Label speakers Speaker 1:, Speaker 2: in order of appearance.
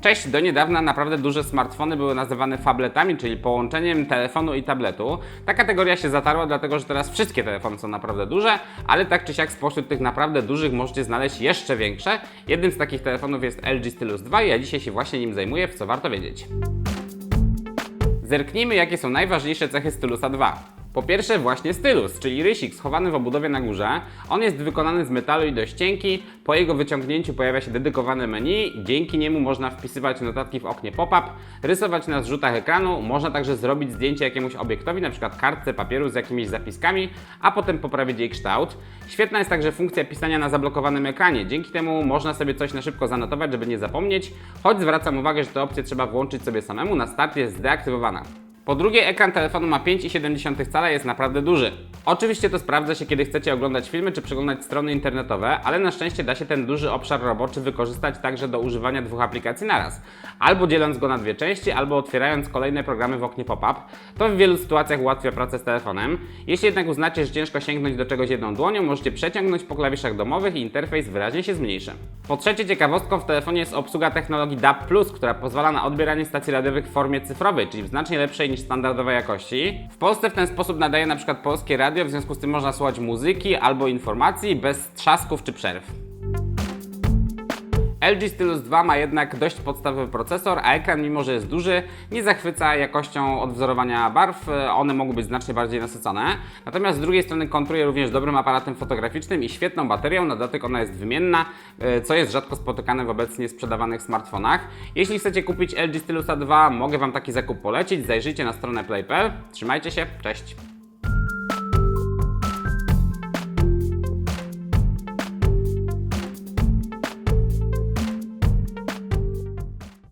Speaker 1: Cześć, do niedawna naprawdę duże smartfony były nazywane fabletami, czyli połączeniem telefonu i tabletu. Ta kategoria się zatarła, dlatego że teraz wszystkie telefony są naprawdę duże, ale tak czy siak spośród tych naprawdę dużych możecie znaleźć jeszcze większe. Jednym z takich telefonów jest LG Stylus 2 i ja dzisiaj się właśnie nim zajmuję, w co warto wiedzieć. Zerknijmy, jakie są najważniejsze cechy Stylusa 2. Po pierwsze właśnie stylus, czyli rysik schowany w obudowie na górze. On jest wykonany z metalu i dość cienki. Po jego wyciągnięciu pojawia się dedykowane menu. Dzięki niemu można wpisywać notatki w oknie pop-up, rysować na zrzutach ekranu. Można także zrobić zdjęcie jakiemuś obiektowi, np. kartce papieru z jakimiś zapiskami, a potem poprawić jej kształt. Świetna jest także funkcja pisania na zablokowanym ekranie. Dzięki temu można sobie coś na szybko zanotować, żeby nie zapomnieć. Choć zwracam uwagę, że tę opcję trzeba włączyć sobie samemu. Na start jest zdeaktywowana. Po drugie, ekran telefonu ma 5,7 cala jest naprawdę duży. Oczywiście to sprawdza się, kiedy chcecie oglądać filmy czy przeglądać strony internetowe, ale na szczęście da się ten duży obszar roboczy wykorzystać także do używania dwóch aplikacji naraz. Albo dzieląc go na dwie części, albo otwierając kolejne programy w oknie pop-up. To w wielu sytuacjach ułatwia pracę z telefonem. Jeśli jednak uznacie, że ciężko sięgnąć do czegoś jedną dłonią, możecie przeciągnąć po klawiszach domowych i interfejs wyraźnie się zmniejszy. Po trzecie, ciekawostką w telefonie jest obsługa technologii DAB+, która pozwala na odbieranie stacji radiowych w formie cyfrowej, czyli w znacznie lepszej niż standardowej jakości. W Polsce w ten sposób nadaje na przykład polskie radio, w związku z tym można słuchać muzyki albo informacji bez trzasków czy przerw. LG Stylus 2 ma jednak dość podstawowy procesor, a ekran, mimo że jest duży, nie zachwyca jakością odwzorowania barw, one mogą być znacznie bardziej nasycone. Natomiast z drugiej strony kontruje również dobrym aparatem fotograficznym i świetną baterią, na dotyk ona jest wymienna, e, co jest rzadko spotykane w obecnie sprzedawanych smartfonach. Jeśli chcecie kupić LG Stylusa 2, mogę Wam taki zakup polecić, zajrzyjcie na stronę play.pl. Trzymajcie się, cześć!